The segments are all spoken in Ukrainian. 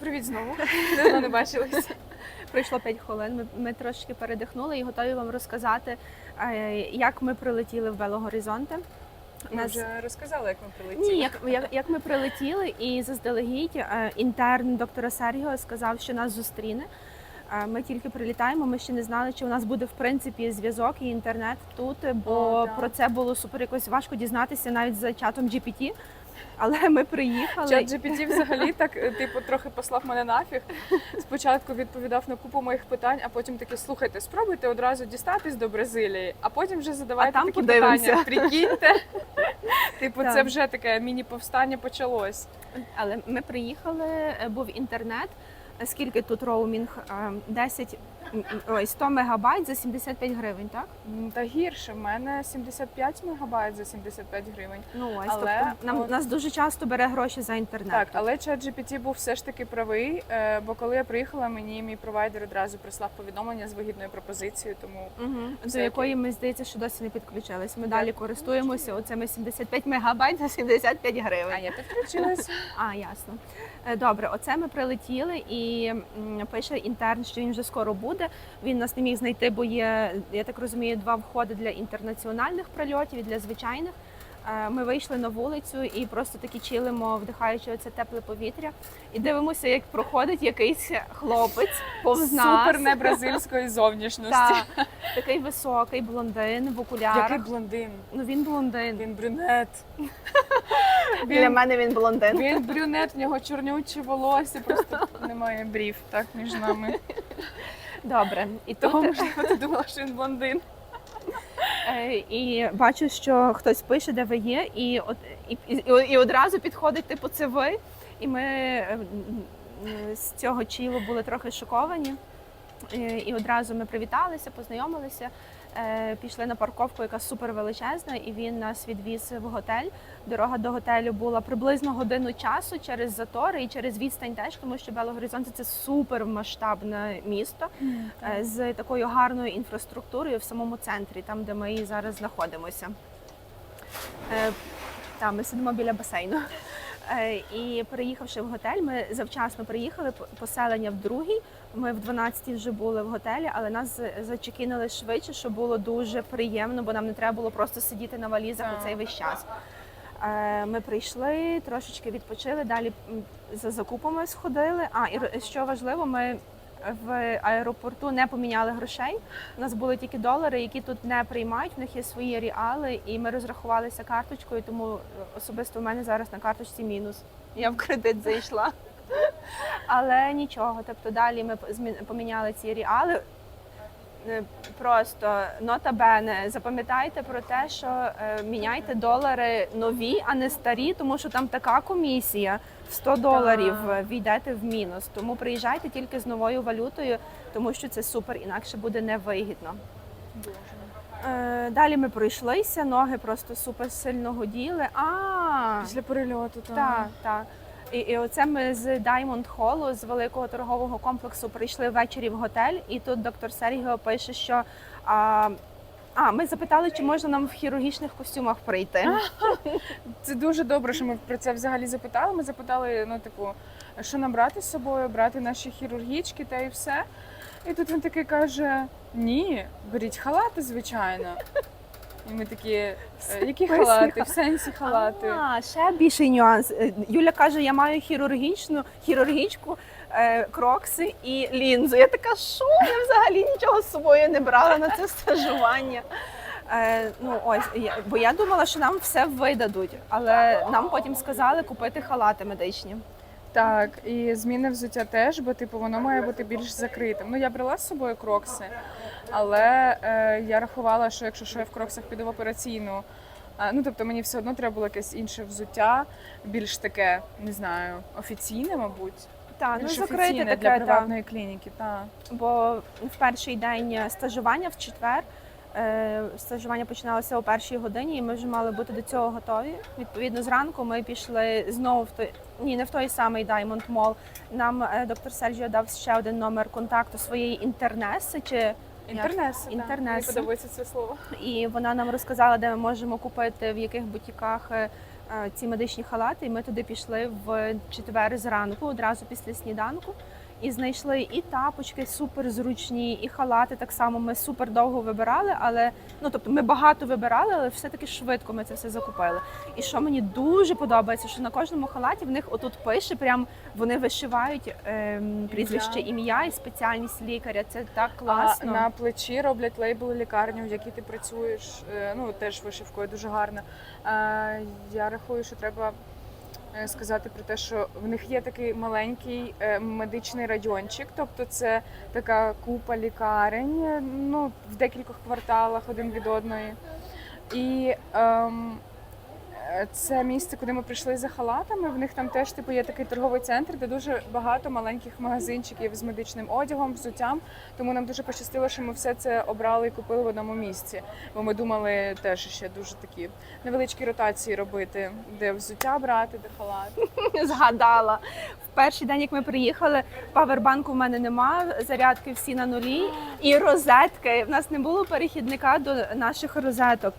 Привіт знову. Давно не бачилися. Пройшло 5 хвилин. Ми, ми трошки передихнули і готові вам розказати, е, як ми прилетіли в Белогоризонте. Ми Нас- вже розказали, як ми прилетіли. Ні, як, як, як ми прилетіли, і заздалегідь е, інтерн доктора Сергіо сказав, що нас зустріне. Е, Ми тільки прилітаємо. Ми ще не знали, чи у нас буде в принципі зв'язок і інтернет тут, бо О, про це було супер якось важко дізнатися навіть за чатом GPT. Але ми приїхали. Чат GPT взагалі так, е, типу, трохи послав мене нафіг. Спочатку відповідав на купу моїх питань, а потім таки слухайте, спробуйте одразу дістатись до Бразилії, а потім вже задавайте А там такі подивимося. питання. Прикиньте. Типу, Так. це вже таке міні-повстання почалось. Але ми приїхали, е, був інтернет. Е, Скільки тут роумінг? Е, 10, м, м, ой, 100 мегабайт за 75 гривень, так? Та гірше, в мене 75 мегабайт за 75 гривень. Ну ось Але тобто нам от- нас дуже часто бере гроші за інтернет. Так, тут. але чат GPT був все ж таки правий, е, бо коли я приїхала, мені мій провайдер одразу прислав повідомлення з вигідною пропозицією, тому Угу. До якої ми здається, що досі не підключились. Ми Так. далі користуємося оцими 75 мегабайт за 75 а гривень. я підключилась. А, ясно. Е, Добре, оце ми прилетіли і пише інтерн, що він вже скоро буде. Він нас не міг знайти, бо є, я так розумію, два входи для інтернаціональних прильотів і для звичайних. Е, Ми вийшли на вулицю і просто таки чилимо, вдихаючи це тепле повітря, і дивимося, як проходить якийсь хлопець повз нас. Супер не бразильської зовнішності. Так, такий високий блондин в окулярах. Який блондин? Ну він блондин. Він брюнет. Для мене він блондин. він брюнет, в нього чорнюче волосся, просто немає брів так між нами. Добре. І Того тут можливо ти думала, що він блондин. е, і бачу, що хтось пише, де ви є, і от і, і, і одразу підходить, типу, це ви. І ми е, з цього чілу були трохи шоковані. Е, І одразу ми привіталися, познайомилися, пішли на парковку, яка супер величезна, і він нас відвіз в готель. Дорога до готелю була приблизно годину часу через затори і через відстань теж, тому що Белогоризонти це супер масштабне місто е, з такою гарною інфраструктурою в самому центрі, там де ми і зараз знаходимося. Е, Там ми сидимо біля басейну. Е, І приїхавши в готель, ми завчасно приїхали по- поселення в другій. Ми в 12 вже були в готелі, але нас за- зачекінили швидше, що було дуже приємно, бо нам не треба було просто сидіти на валізах у цей весь час. Е, Ми прийшли, трошечки відпочили, далі за закупами сходили. А і що важливо, ми в аеропорту не поміняли грошей. У нас були тільки долари, які тут не приймають. В них є свої реали, і ми розрахувалися карточкою. Тому особисто у мене зараз на карточці мінус. Я в кредит зайшла. Але нічого. Тобто далі ми поміняли ці реали. Е, Просто нота бене, запам'ятайте про те, що е, міняйте долари нові, а не старі, тому що там така комісія в 100 доларів е, війдете в мінус. Тому приїжджайте тільки з новою валютою, тому що це супер, інакше буде невигідно. Е, Далі ми пройшлися, ноги просто супер сильно годіли. А Після перельоту, так. так, так. І, і оце ми з Diamond Hall, з великого торгового комплексу, прийшли ввечері в готель, і тут доктор Сергіо пише, що а, а ми запитали, чи можна нам в хірургічних костюмах прийти. Це дуже добре, що ми про це взагалі запитали. Ми запитали, ну, типу, що нам брати з собою, брати наші хірургічки та і все. І тут він такий каже: ні, беріть халати, звичайно. І ми такі, «Е, які халати? В сенсі халати. А, ще більший нюанс. Е, Юля каже, я маю хірургічну хірургічку, е, крокси і лінзу. Я така, що я взагалі нічого з собою не брала на це стажування. Е, ну ось, я, бо я думала, що нам все видадуть, але нам потім сказали купити халати медичні. Так, і зміни взуття теж, бо типу воно має бути більш закритим. Ну я брала з собою крокси, але е, я рахувала, що якщо що я в кроксах піду в операційну. А, ну тобто мені все одно треба було якесь інше взуття, більш таке, не знаю, офіційне, мабуть. Так, ну більш офіційне таке, для та. приватної клініки. Так. бо в перший день стажування в четвер. е, Стажування починалося о першій годині, і ми вже мали бути до цього готові. Відповідно, зранку ми пішли знову в той ні, не в той самий Diamond Mall. Нам е, доктор Сержіо дав ще один номер контакту своєї інтернеси, чи Інтернеси. так. Інтернес. Мені подобається це слово. і вона нам розказала, де ми можемо купити в яких бутіках е, е, ці медичні халати, і ми туди пішли в четвер зранку, одразу після сніданку. І знайшли і тапочки супер зручні, і халати так само. Ми супер довго вибирали, але ну тобто ми багато вибирали, але все-таки швидко ми це все закупили. І що мені дуже подобається, що на кожному халаті в них отут пише, прям вони вишивають ем, прізвище ім'я і спеціальність лікаря. Це так класно. А на плечі роблять лейбл лікарні, в якій ти працюєш. е, Ну теж вишивкою дуже гарно. Е, Я рахую, що треба сказати про те, що в них є такий маленький е, медичний райончик, тобто це така купа лікарень, е, ну в декількох кварталах один від одної. І ем, е, це місце, куди ми прийшли за халатами. В них там теж типу є такий торговий центр, де дуже багато маленьких магазинчиків з медичним одягом, взуттям. Тому нам дуже пощастило, що ми все це обрали і купили в одному місці. Бо ми думали теж ще дуже такі невеличкі ротації робити, де взуття брати, де халат. згадала. В перший день, як ми приїхали, павербанку в мене нема, зарядки всі на нулі, і розетки. В нас не було перехідника до наших розеток.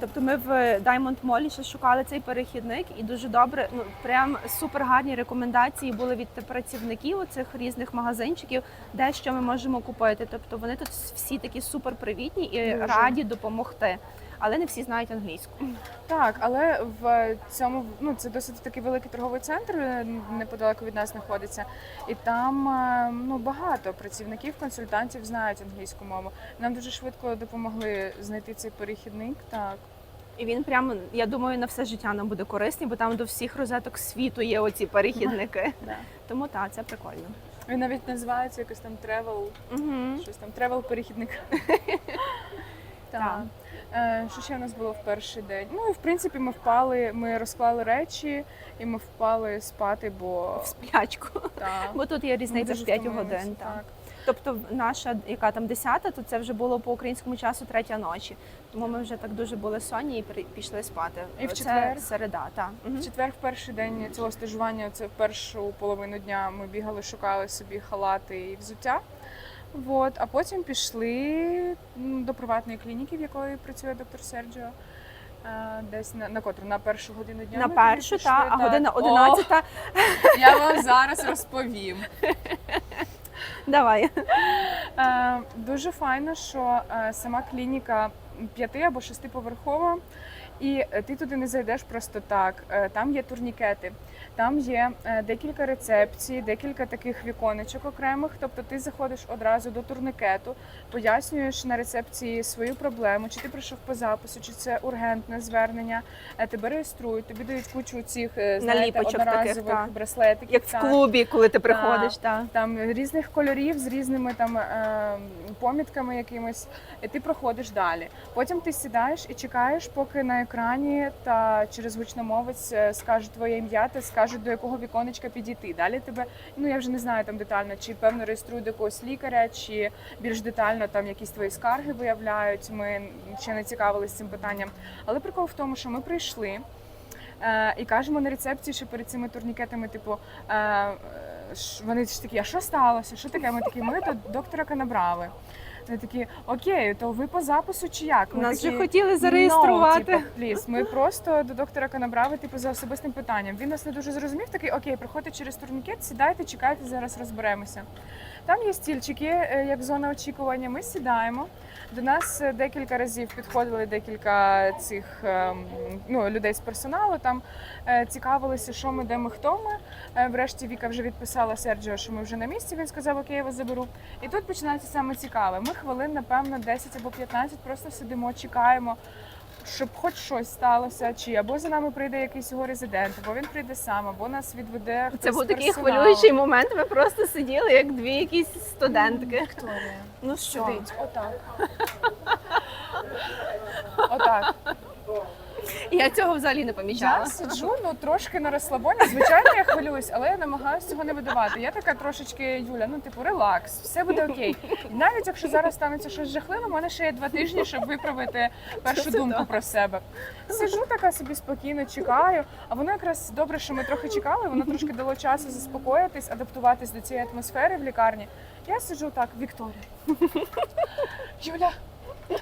Тобто ми в Diamond Mall ще шукали цей перехідник, і дуже добре, ну прям супер гарні рекомендації були від працівників цих різних магазинчиків, де що ми можемо купити. Тобто вони тут всі такі супер привітні і Дуже. раді допомогти. Але не всі знають англійську. Так, але в цьому ну це досить такий великий торговий центр е, неподалеку від нас знаходиться, і там е, ну багато працівників, консультантів знають англійську мову. Нам дуже швидко допомогли знайти цей перехідник. Так. І він прямо, я думаю, на все життя нам буде корисний, бо там до всіх розеток світу є оці перехідники. Да. Тому так, це прикольно. Він навіть називається якось там Угу. щось там travel перехідник. Так. Е, Що ще у нас було в перший день? Ну і в принципі ми впали, ми розклали речі і ми впали спати, бо В сплячку. так. Бо тут є різниця в 5 годин. Так. Тобто наша, яка там 10, то це вже було по українському часу третя ночі. Тому ми вже так дуже були сонні і пішли спати. І в Це середа, так. Угу. В четвер, в перший день цього стажування, це в першу половину дня ми бігали, шукали собі халати і взуття. Вот. А потім пішли до приватної клініки, в якої працює доктор Серджіо. Е, Десь на, на котру? На першу годину дня. На ми першу, пішли, та, а година О, 11. я вам зараз розповім. Давай. Е, Дуже файно, що е, сама клініка п'яти або шестиповерхова, і е, ти туди не зайдеш просто так. Е, Там є турнікети, там є е, декілька рецепцій, декілька таких віконечок окремих. Тобто ти заходиш одразу до турнікету, пояснюєш на рецепції свою проблему, чи ти прийшов по запису, чи це ургентне звернення. Тебе реєструють, тобі дають кучу цих знаєте, Наліпочок таких, одноразових браслетиків. Як в клубі, коли ти приходиш, так. там різних кольорів з різними там помітками якимись, і ти проходиш далі. Потім ти сідаєш і чекаєш, поки на екрані та через гучномовець е, скажуть твоє ім'я, та скажуть до якого віконечка підійти. Далі тебе, ну я вже не знаю там детально, чи певно реєструють до якогось лікаря, чи більш детально там якісь твої скарги виявляють. Ми ще не цікавилися цим питанням. Але прикол в тому, що ми прийшли. Е, і кажемо на рецепції, що перед цими турнікетами, типу, е, вони ж такі, а що сталося? Що таке? Ми такі, ми до доктора набрали. Вони такі, окей, то ви по запису чи як? Ми Нас такі, вже хотіли «No, зареєструвати. типу, пліз. Ми просто до доктора Канабрави, типу, за особистим питанням. Він нас не дуже зрозумів, такий, окей, проходьте через турнікет, сідайте, чекайте, зараз розберемося. Там є стільчики, е, як зона очікування. Ми сідаємо. До нас е, декілька разів підходили декілька цих ем, ну, людей з персоналу. Там е, цікавилися, що ми, де ми, хто ми. Врешті Віка вже відписала Серджіо, що ми вже на місці. Він сказав, окей, я вас заберу. І тут починається саме цікаве. Ми хвилин, напевно, 10 або 15 просто сидимо, чекаємо. Щоб хоч щось сталося, чи або за нами прийде якийсь його резидент, або він прийде сам, або нас відведе. Це був з такий персоналу. хвилюючий момент. Ми просто сиділи, як дві якісь студентки. Вікторія. Ну що? Сидить, отак. Отак. Я цього взагалі не помічала. Я сиджу ну трошки на розслабоні. Звичайно, я хвилююсь, але я намагаюся цього не видавати. Я така трошечки Юля, ну типу, релакс, все буде окей. І навіть якщо зараз станеться щось жахливе, у мене ще є два тижні, щоб виправити першу думку про себе. Сиджу така собі спокійно, чекаю. А воно якраз добре, що ми трохи чекали. Воно трошки дало часу заспокоїтись, адаптуватись до цієї атмосфери в лікарні. Я сиджу так, Вікторія. Юля,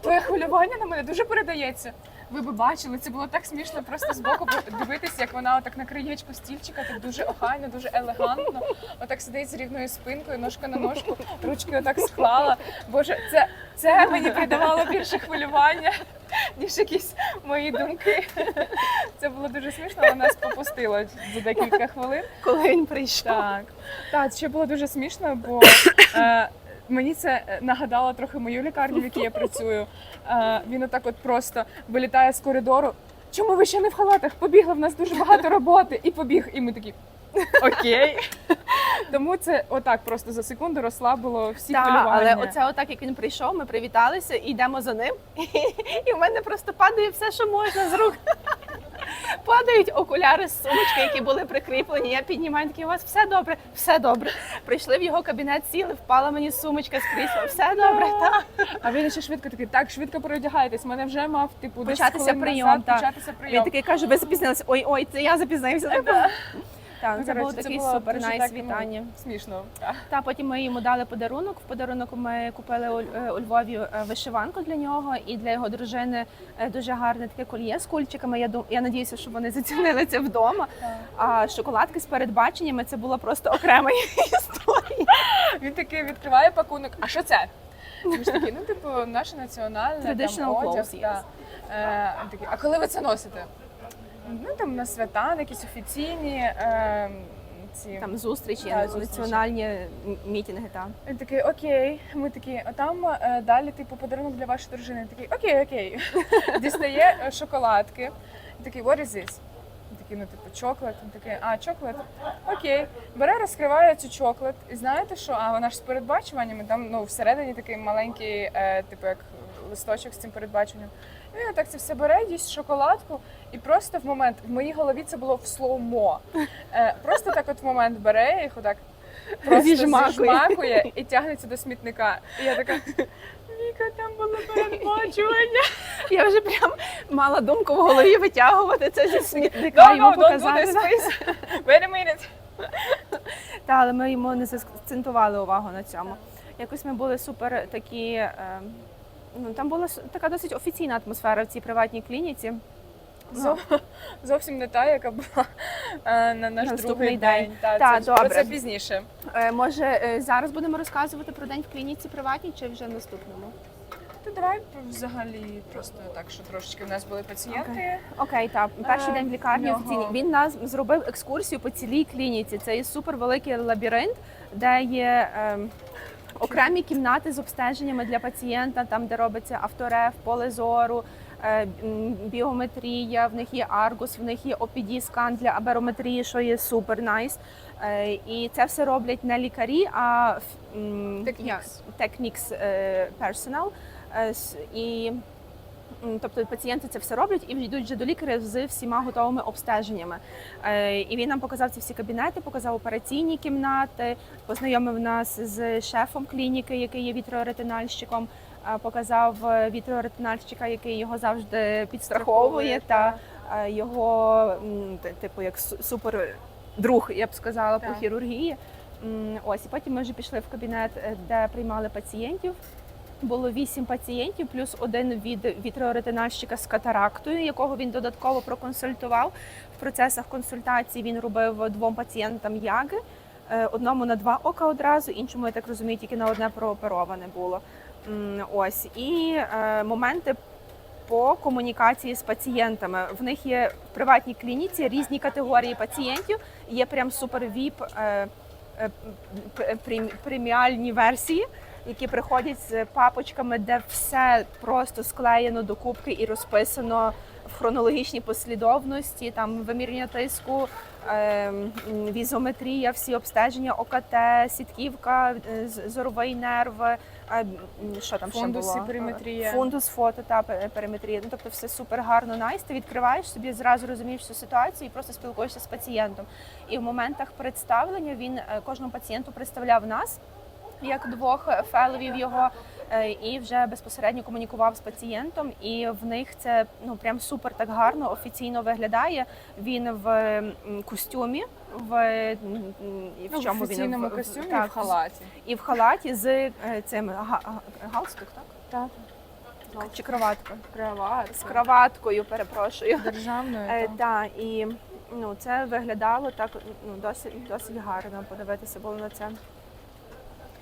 твоє хвилювання на мене дуже передається. Ви би бачили, це було так смішно просто з боку дивитися, як вона отак на краєчку стільчика, так дуже охайно, дуже елегантно. Отак сидить з рівною спинкою, ножка на ножку, ручки отак склала. Боже, це, це мені придавало більше хвилювання, ніж якісь мої думки. Це було дуже смішно, але нас попустило за декілька хвилин. Коли він прийшов. Так, так, ще було дуже смішно, бо е, мені це нагадало трохи мою лікарню, в якій я працюю. Е, він отак от просто вилітає з коридору. Чому ви ще не в халатах? Побігли, в нас дуже багато роботи. І побіг. І ми такі. Окей. Тому це отак просто за секунду розслабило всі Так, хвилювання. але оце отак, як він прийшов, ми привіталися і йдемо за ним. І в мене просто падає все, що можна з рук. Падають окуляри з сумочки, які були прикріплені. Я піднімаю такі, у вас все добре, все добре. Прийшли в його кабінет, сіли, впала мені сумочка з крісла. Все добре, так. А він ще швидко такий, так, швидко переодягайтесь. Мене вже мав типу десь Початися хвилин прийом, назад так. початися Він такий каже, ви запізнилися. Ой, ой, це я запізнився. Так, Ну, це був коротше, такий було супер найс так, ну, вітання. Смішно. так. Та потім ми йому дали подарунок. В подарунок ми купили у, е, у Львові е, вишиванку для нього і для його дружини е, дуже гарне таке кольє з кульчиками. Я дум, я надіюся, що вони зацінили це вдома. А шоколадки з передбаченнями це була просто окрема історія. Він такий відкриває пакунок. А що це? Він ж такий, ну типу, наше національне Traditional одяг. clothes, та. Е, він такий, а коли ви це носите? Ну там на свята, на якісь офіційні е, ці. Там зустрічі, Так, зустрічі. національні мітинги. Та. Він такий, окей. Ми такі, а там е, далі, типу, подарунок для вашої дружини. Він такий, окей, окей. Дістає е, шоколадки. Він такий, what is this? Він такий, ну типу, чоклет. Він такий, а, чоклет. Окей. Бере, розкриває цю чоклет. І знаєте що? А вона ж з передбачуваннями, там ну, всередині такий маленький, е, типу, як листочок з цим передбаченням. І він так це все бере, їсть шоколадку, і просто в момент, в моїй голові це було в слоумо. Е, просто так от в момент бере їх отак. Просто Зіжмакує. зіжмакує і тягнеться до смітника. І я така, Віка, там було передбачування. Я вже прям мала думку в голові витягувати це зі смітника No, йому показати. Wait a minute. Та, але ми йому не закцентували увагу на цьому. Якось ми були супер такі. Е, ну, там була така досить офіційна атмосфера в цій приватній клініці. Зо- Зовсім не та, яка була е, на наш Наступний другий день. день. Та, Та, це, про добре. це пізніше. Е, може, е, зараз будемо розказувати про день в клініці приватній чи вже в наступному? То давай взагалі просто так, що трошечки в нас були пацієнти. Окей, так. Перший Е, день в лікарні нього- офіційний. Він нас зробив екскурсію по цілій клініці. Це є супер великий лабіринт, де є. ем, Окремі кімнати з обстеженнями для пацієнта, там де робиться авторев, поле зору, е, біометрія, в них є аргус, в них є opd скан для аберометрії, що є супер найс. Е, І це все роблять не лікарі, а технікс е, персонал. І Тобто пацієнти це все роблять і йдуть вже до лікаря з всіма готовими обстеженнями. Е, І він нам показав ці всі кабінети, показав операційні кімнати, познайомив нас з шефом клініки, який є вітреоретинальщиком, е, показав е, вітреоретинальщика, який його завжди підстраховує, та його типу як супер друг, я б сказала, по хірургії. Ось і потім ми вже пішли в кабінет, де приймали пацієнтів. Було вісім пацієнтів, плюс один від вітреоретинальщика з катарактою, якого він додатково проконсультував. В процесах консультації він робив двом пацієнтам яги, е, одному на два ока одразу, іншому, я так розумію, тільки на одне проопероване було. Ось і е, моменти. По комунікації з пацієнтами в них є в приватній клініці різні категорії пацієнтів. Є прям супер віп е, преміальні версії, які приходять з папочками, де все просто склеєно до кубки і розписано в хронологічній послідовності. Там вимірювання тиску, ем, візометрія, всі обстеження, ОКТ, сітківка, е, зоровий нерв. е, Що там Фундус ще і периметрія. Фундус, фото та периметрія. Ну тобто все супер гарно найс. Ти відкриваєш собі, зразу розумієш всю ситуацію і просто спілкуєшся з пацієнтом. І в моментах представлення він е, кожному пацієнту представляв нас як двох феловів його. е, І вже безпосередньо комунікував з пацієнтом, і в них це ну прям супер так гарно офіційно виглядає. Він в костюмі, в, в Ну, чому офіційному він в- в- костюмі і в халаті. і в халаті з е, цим га- га- галстук, так? Так. чи кроватка. Кроват. З кроваткою, перепрошую. Державною. Е, так. Так, і ну, це виглядало так ну, досить, досить гарно подивитися було на це.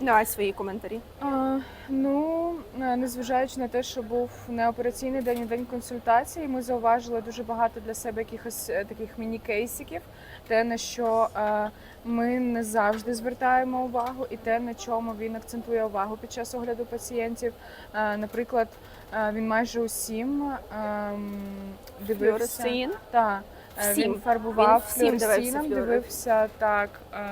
Давай свої коментарі. А, ну, е, незважаючи на те, що був не операційний день, а день консультації, ми зауважили дуже багато для себе якихось е, таких міні-кейсиків, те, на що е, ми не завжди звертаємо увагу, і те, на чому він акцентує увагу під час огляду пацієнтів. Е, наприклад, е, він майже усім ем, дивився. Так, е, Всім. він фарбував Він всім дивився флюоресцином, дивився так. е,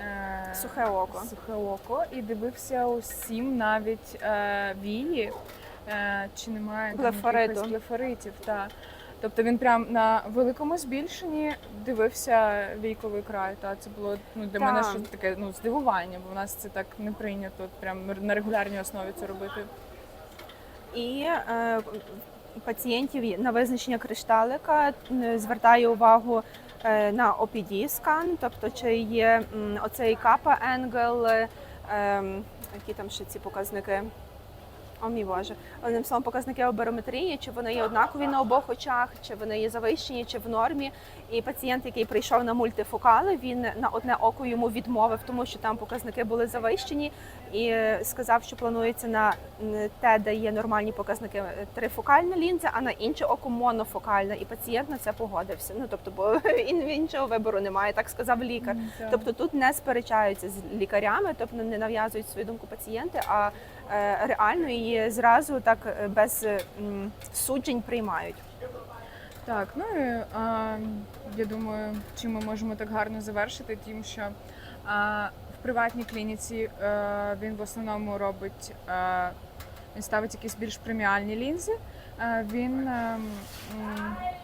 е, Сухе око. Сухе око і дивився усім навіть е, вії, е, чи немає там якихось блефоритів. Та. Тобто він прям на великому збільшенні дивився війковий край. Та це було ну для мене щось таке ну здивування, бо в нас це так не прийнято прям на регулярній основі це робити. І е, пацієнтів на визначення кришталика м, звертає увагу е, на OPD скан, тобто чи є оцей капа енгел, е, ем, які там ще ці показники. О мій Боже, одним словом, показники оберометрії, чи вони є однакові на обох очах, чи вони є завищені, чи в нормі. І пацієнт, який прийшов на мультифокали, він на одне око йому відмовив, тому що там показники були завищені, і е, сказав, що планується на те, де є нормальні показники, е, трифокальна лінза, а на інше око монофокальна. І пацієнт на це погодився. Ну тобто, бо ін- іншого вибору немає, так сказав лікар. Тобто тут не сперечаються з лікарями, тобто не нав'язують свою думку пацієнти, а реально її зразу так е, без е, суджень приймають. Так, ну і а, я думаю, чим ми можемо так гарно завершити, тим, що а, в приватній клініці е, він в основному робить, е, він ставить якісь більш преміальні лінзи. Е, він, е, е,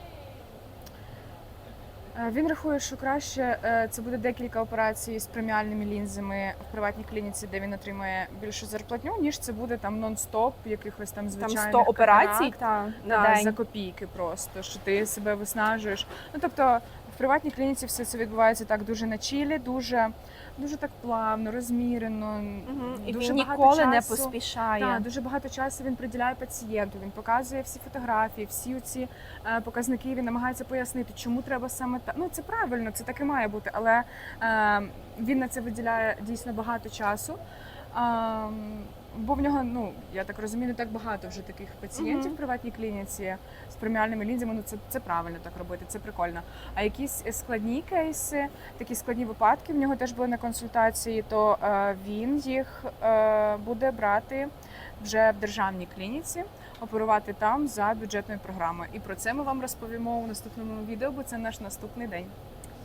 він рахує, що краще е, це буде декілька операцій з преміальними лінзами в приватній клініці, де він отримує більшу зарплатню, ніж це буде там нон-стоп якихось там Там звичайних 100 операцій та, на Да, день. за копійки просто, що ти себе виснажуєш. Ну тобто в приватній клініці все це відбувається так дуже на чілі, дуже, дуже так плавно, розмірено. Мгм. І дуже він ніколи не поспішає. Так, дуже багато часу він приділяє пацієнту. Він показує всі фотографії, всі ці е, показники. Він намагається пояснити, чому треба саме так. Ну це правильно, це так і має бути, але е, він на це виділяє дійсно багато часу. А, бо в нього, ну я так розумію, не так багато вже таких пацієнтів в приватній клініці з преміальними лінзами. Ну це, це правильно так робити, це прикольно. А якісь складні кейси, такі складні випадки в нього теж були на консультації, то е, він їх е, буде брати вже в державній клініці, оперувати там за бюджетною програмою. І про це ми вам розповімо у наступному відео, бо це наш наступний день.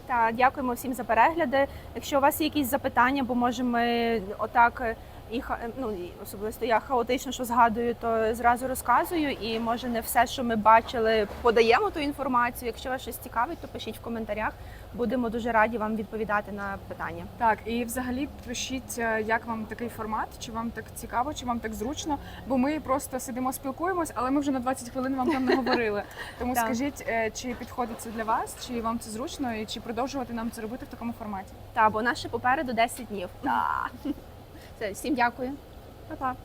Так, дякуємо всім за перегляди. Якщо у вас є якісь запитання, бо може ми отак е, і ха- ну і особисто я хаотично що згадую, то зразу розказую. І може не все, що ми бачили, подаємо ту інформацію. Якщо вас щось цікавить, то пишіть в коментарях. Будемо дуже раді вам відповідати на питання. Так, і взагалі пишіть, е, як вам такий формат, чи вам так цікаво, чи вам так зручно, бо ми просто сидимо, спілкуємось, але ми вже на 20 хвилин вам там не говорили. Тому скажіть, е, чи підходить це для вас, чи вам це зручно, і чи продовжувати нам це робити в такому форматі. Та бо наше попереду 10 днів. Все, всім дякую. Па-па!